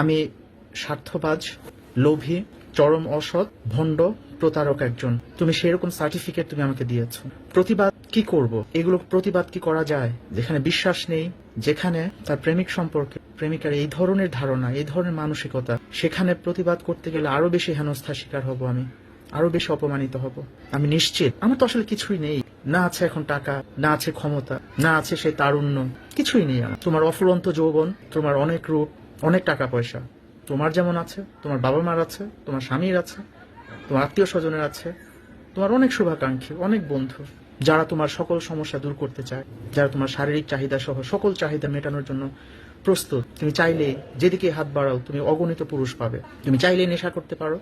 আমি স্বার্থবাজ, লোভী, চরম অসৎ, ভণ্ড, প্রতারক একজন। তুমি সেরকম সার্টিফিকেট তুমি আমাকে দিয়েছ। প্রতিবাদ কি করব? এগুলো প্রতিবাদ কি করা যায়? যেখানে বিশ্বাস নেই, যেখানে তার প্রেমিক সম্পর্কে, প্রেমিকার এই ধরনের ধারণা, এই ধরনের মানসিকতা, সেখানে প্রতিবাদ করতে গেলে আরও বেশি হেনস্থার শিকার হব আমি, আরও বেশি অপমানিত হব। আমি নিশ্চিত, আমার তো আসলে কিছুই নেই। না আছে এখন টাকা, না আছে ক্ষমতা, না আছে সেই তারুণ্য, কিছুই নেই আমার। তোমার অফুরন্ত যৌবন, তোমার অনেক রূপ অনেক টাকা পয়সা। তোমার যেমন আছে, তোমার বাবা মার আছে, তোমার স্বামীর আছে, তোমার আত্মীয় স্বজনের আছে, তোমার অনেক শুভাকাঙ্ক্ষী, অনেক বন্ধু, যারা তোমার সকল সমস্যা দূর করতে চায়, যারা তোমার শারীরিক চাহিদা সহ সকল চাহিদা মেটানোর জন্য প্রস্তুত। তুমি চাইলে যেদিকে হাত বাড়াও, তুমি অগণিত পুরুষ পাবে। তুমি চাইলে নেশা করতে পারো,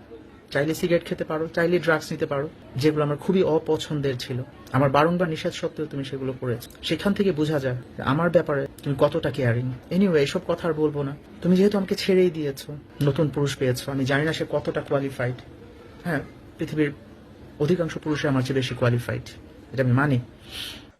চাইলে সিগারেট খেতে পারো, চাইলে ড্রাগস নিতে পারো, যেগুলো আমার খুবই অপছন্দের ছিল। আমার বারংবার নিষেধ সত্ত্বেও তুমি সেগুলো করেছ। সেখান থেকে বোঝা যায় আমার ব্যাপারে তুমি কতটা কেয়ারিং এনিওয়ে এসব কথা আর বলব না। তুমি যেহেতু আমাকে ছেড়েই দিয়েছ, নতুন পুরুষ পেয়েছ, আমি জানি না সে কতটা কোয়ালিফাইড হ্যাঁ পৃথিবীর অধিকাংশ পুরুষে আমার চেয়ে বেশি কোয়ালিফাইড এটা আমি মানি।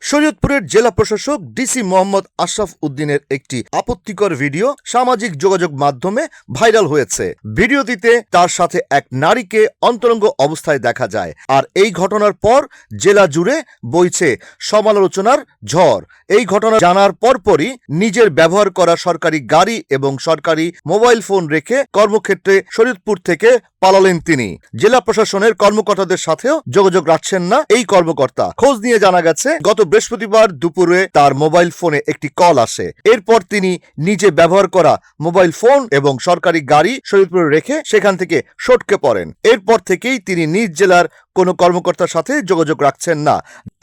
শরীয়তপুরের জেলা প্রশাসক ডিসি মোহাম্মদ আশরাফ উদ্দিনের একটি আপত্তিকর ভিডিও সামাজিক যোগাযোগ মাধ্যমে ভাইরাল হয়েছে। ভিডিওটিতে তার সাথে এক নারীকে অন্তরঙ্গ অবস্থায় দেখা যায় আর এই ঘটনার পর জেলা জুড়ে বইছে সমালোচনার ঝড়। এই ঘটনা জানার পরপরই নিজের ব্যবহার করা সরকারি গাড়ি এবং সরকারি মোবাইল ফোন রেখে কর্মক্ষেত্রে শরীয়তপুর থেকে পালালেন তিনি। জেলা প্রশাসনের কর্মকর্তাদের সাথেও যোগাযোগ রাখছেন না এই কর্মকর্তা। খোঁজ নিয়ে জানা গেছে, গত বৃহস্পতিবার দুপুরে তার মোবাইল ফোনে একটি কল আসে। এরপর তিনি নিজে ব্যবহার করা মোবাইল ফোন এবং সরকারি গাড়ি শরীরপুরে রেখে সেখান থেকে সটকে পড়েন। এরপর থেকেই তিনি নিজ জেলার কোনো কর্মকর্তার সাথে যোগাযোগ রাখছেন না।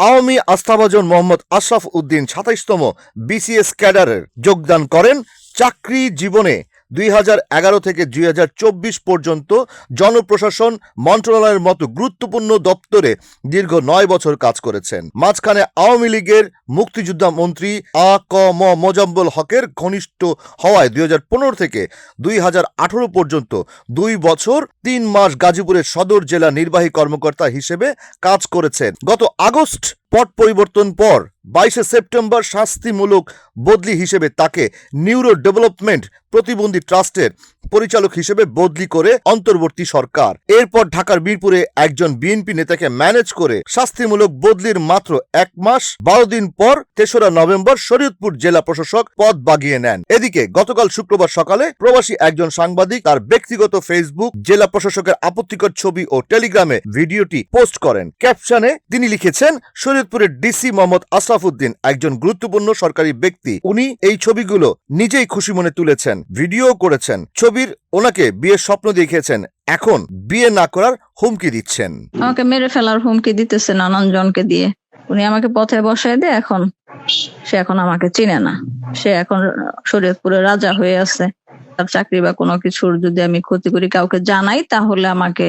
আওয়ামী আস্থাভাজন মোহাম্মদ আশরাফ উদ্দিন সাতাইশতম বিসিএস ক্যাডারের যোগদান করেন। চাকরি জীবনে দুই হাজার এগারো থেকে দুই হাজার চব্বিশ পর্যন্ত জনপ্রশাসন মন্ত্রণালয়ের মতো গুরুত্বপূর্ণ দপ্তরে দীর্ঘ নয় বছর কাজ করেছেন। মাঝখানে আওয়ামী লীগের মুক্তিযোদ্ধা মন্ত্রী আ ক ম মোজাম্বল হকের ঘনিষ্ঠ হওয়ায় দুই হাজার পনেরো থেকে দুই হাজার আঠারো পর্যন্ত দুই বছর তিন মাস গাজীপুরের সদর জেলা নির্বাহী কর্মকর্তা হিসেবে কাজ করেছেন। গত আগস্ট পট পরিবর্তন পর বাইশে সেপ্টেম্বর শাস্তিমূলক বদলি হিসেবে তাকে নিউরো ডেভেলপমেন্ট প্রতিবন্ধী ট্রাস্টের পরিচালক হিসেবে বদলি করে অন্তর্বর্তী সরকার। এরপর ঢাকার বীরপুরে একজন বিএনপি নেতাকে ম্যানেজ করে শাস্তিমূলক বদলির মাত্র এক মাস, বারো দিন পর তেসরা নভেম্বর শরীয়তপুর জেলা প্রশাসক পদ বাগিয়ে নেন। এদিকে গতকাল শুক্রবার সকালে প্রবাসী একজন সাংবাদিক তার ব্যক্তিগত ফেসবুক জেলা প্রশাসকের আপত্তিকর ছবি ও টেলিগ্রামে ভিডিওটি পোস্ট করেন। ক্যাপশনে তিনি লিখেছেন, শরীয়তপুরের ডিসি মোহাম্মদ আশরাফুদ্দিন একজন গুরুত্বপূর্ণ সরকারি ব্যক্তি। উনি এই ছবিগুলো নিজেই খুশি মনে তুলেছেন, ভিডিও করেছেন। ছবির ওনাকে বিয়ের স্বপ্ন দেখিয়েছেন। এখন বিয়ে না করার হুমকি দিচ্ছেন। আমাকে মেরে ফেলার হুমকি দিতেছে নানান জনকে দিয়ে। উনি আমাকে পথে বসায় দিয়ে এখন। সে এখন আমাকে চিনে না। সে এখন শরীয়তপুরে রাজা হয়ে আছে। তার চাকরি বা কোনো কিছুর যদি আমি ক্ষতি করি, কাউকে জানাই, তাহলে আমাকে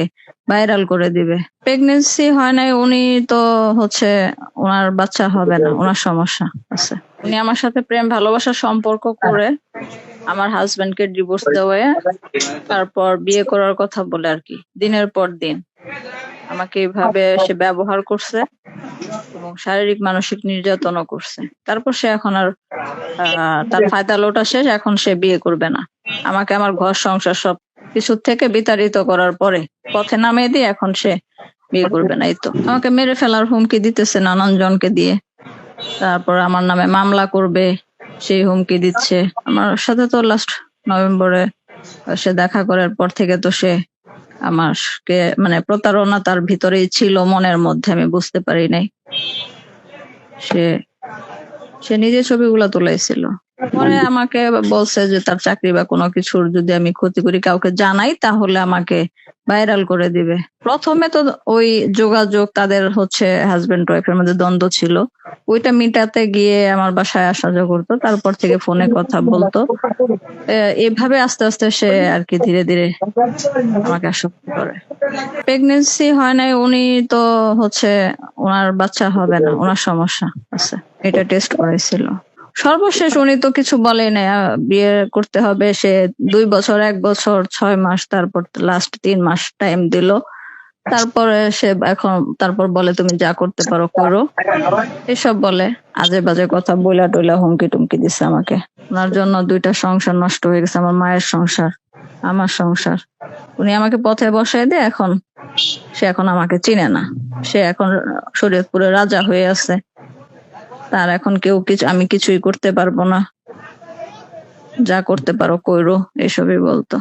ভাইরাল করে দিবে। প্রেগনেন্সি হয় নাই, উনি তো হচ্ছে ওনার বাচ্চা হবে না, ওনার সমস্যা আছে। উনি আমার সাথে প্রেম, ভালোবাসার সম্পর্ক করে আমার হাজবেন্ডকে ডিভোর্স দেওয়া তারপর বিয়ে করার কথা বলে আর কি, দিনের পর দিন। আমাকে এইভাবে সে ব্যবহার করছে এবং শারীরিক, মানসিক নির্যাতনও করছে। তারপর সে এখন আর তার ফায়দা লোটা শেষ, এখন সে বিয়ে করবে না। আমাকে আমার ঘর, সংসার সব কিছুর থেকে বিতাড়িত করার পরে পথে নামিয়ে দিয়ে এখন সে বিয়ে করবে না, এই তো। আমাকে মেরে ফেলার হুমকি দিতেছে নানান জনকে দিয়ে। তারপর আমার নামে মামলা করবে সেই হুমকি দিচ্ছে। আমার সাথে তো লাস্ট নভেম্বরে সে দেখা করার পর থেকে তো সে আমাকে মানে প্রতারণা তার ভিতরেই ছিল, মনের মধ্যে, আমি বুঝতে পারি নাই। সে সে নিজে ছবিগুলো তুলেছিল পরে আমাকে বলছে যে তার চাকরি বা কোনো কিছুর যদি আমি ক্ষতি করি, কাউকে জানাই, তাহলে আমাকে ভাইরাল করে দিবে। প্রথমে তো ওই যোগাযোগ তাদের হচ্ছে হাজবেন্ড ওয়াইফের মধ্যে দ্বন্দ্ব ছিল। ওইটা মিটাতে গিয়ে আমার বাসায় আসা যাওয়া করতো, তারপর থেকে ফোনে কথা বলতো। এভাবে আস্তে আস্তে সে আর কি ধীরে ধীরে আমাকে আসক্ত করে। প্রেগনেন্সি হয় নাই, উনি তো হচ্ছে ওনার বাচ্চা হবে না, ওনার সমস্যা আছে। এটা টেস্ট করাইছিল। সর্বশেষ উনি তো কিছু বলে নাই আহ, বিয়ে করতে হবে সে দুই বছর এক বছর ছয় মাস তারপর লাস্ট তিন মাস টাইম দিল। তারপরে সে এখন তারপর বলে তুমি যা করতে পারো করো। এসব বলে আজে বাজে কথা বইলা টইলা হুমকি টুমকি দিছে আমাকে। ওনার জন্য দুইটা সংসার নষ্ট হয়ে গেছে আমার মায়ের সংসার আমার সংসার। উনি আমাকে পথে বসায় দিয়ে এখন। সে এখন আমাকে চিনে না। সে এখন শরীয়তপুরে রাজা হয়ে আছে। তার এখন কেউ কিছু, আমি কিছুই করতে পারব না। যা করতে পারো, কইরো, এসবই বলতো।